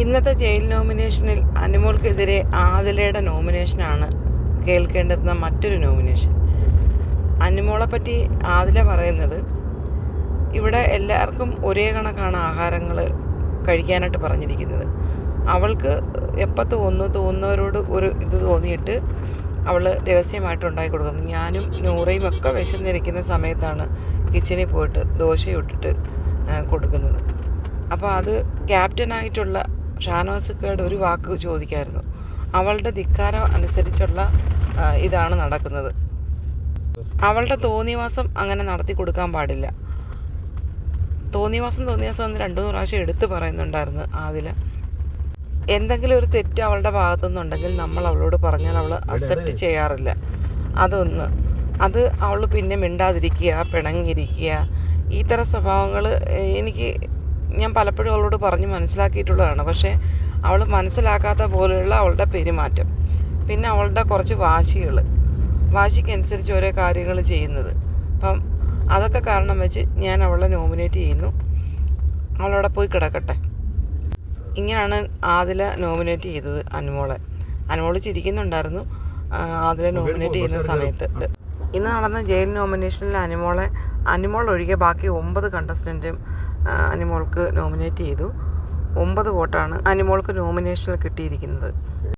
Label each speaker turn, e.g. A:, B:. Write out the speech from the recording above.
A: ഇന്നത്തെ ജയിൽ നോമിനേഷനിൽ അനുമോൾക്കെതിരെ ആദിലയുടെ നോമിനേഷനാണ് കേൾക്കേണ്ടുന്ന മറ്റൊരു നോമിനേഷൻ. അനുമോളെ പറ്റി ആദില പറയുന്നത് ഇവിടെ എല്ലാവർക്കും ഒരേ കണക്കാണ് ആഹാരങ്ങൾ കഴിക്കാനായിട്ട് പറഞ്ഞിരിക്കുന്നത്. അവൾക്ക് എപ്പോൾ തോന്നുന്നു തോന്നുന്നവരോട് ഒരു ഇത് തോന്നിയിട്ട് അവൾ രഹസ്യമായിട്ട് ഉണ്ടാക്കി കൊടുക്കുന്നു ഞാനും നൂറയും ഒക്കെ വിശന്നിരിക്കുന്ന സമയത്താണ് കിച്ചണിൽ പോയിട്ട് ദോശ ഇട്ടിട്ട് കൊടുക്കുന്നത്. അപ്പോൾ അത് ക്യാപ്റ്റനായിട്ടുള്ള ഷാനവാസുക്കേട് ഒരു വാക്ക് ചോദിക്കായിരുന്നു. അവളുടെ ധിക്കാരം അനുസരിച്ചുള്ള ഇതാണ് നടക്കുന്നത്. അവളുടെ തോന്നിവാസം അങ്ങനെ നടത്തി കൊടുക്കാൻ പാടില്ല. തോന്നിവാസം തോന്നിവാസം എന്ന് രണ്ടു മൂന്ന് പ്രാവശ്യം എടുത്ത് പറയുന്നുണ്ടായിരുന്നു അതിൽ എന്തെങ്കിലും ഒരു തെറ്റ് അവളുടെ ഭാഗത്തുനിന്നുണ്ടെങ്കിൽ നമ്മൾ അവളോട് പറഞ്ഞാൽ അവൾ അക്സെപ്റ്റ് ചെയ്യാറില്ല. അതൊന്ന്. അത് അവൾ പിന്നെ മിണ്ടാതിരിക്കുക പിണങ്ങിയിരിക്കുക. ഈ തരം സ്വഭാവങ്ങൾ എനിക്ക് ഞാൻ പലപ്പോഴും അവളോട് പറഞ്ഞ് മനസ്സിലാക്കിയിട്ടുള്ളതാണ്. പക്ഷേ അവൾ മനസ്സിലാക്കാത്ത പോലെയുള്ള അവളുടെ പെരുമാറ്റം. പിന്നെ അവളുടെ കുറച്ച് വാശികൾ വാശിക്കനുസരിച്ച് ഓരോ കാര്യങ്ങൾ ചെയ്യുന്നത്. അപ്പം അതൊക്കെ കാരണം വെച്ച് ഞാൻ അവളെ നോമിനേറ്റ് ചെയ്യുന്നു. അവളവിടെ പോയി കിടക്കട്ടെ. ഇങ്ങനെയാണ് ആദില നോമിനേറ്റ് ചെയ്തത് അനുമോളെ. അനുമോൾ ചിരിക്കുന്നുണ്ടായിരുന്നു. ആദില നോമിനേറ്റ് ചെയ്യുന്ന സമയത്ത്. ഇന്ന് നടന്ന ജയിൽ നോമിനേഷനിൽ അനുമോളെ അനുമോൾ ഒഴികെ ബാക്കി ഒമ്പത് കണ്ടസ്റ്റന്റും അനുമോൾക്ക് നോമിനേറ്റ് ചെയ്തു. ഒമ്പത് വോട്ടാണ് അനുമോൾക്ക് നോമിനേഷനിൽ കിട്ടിയിരിക്കുന്നത്.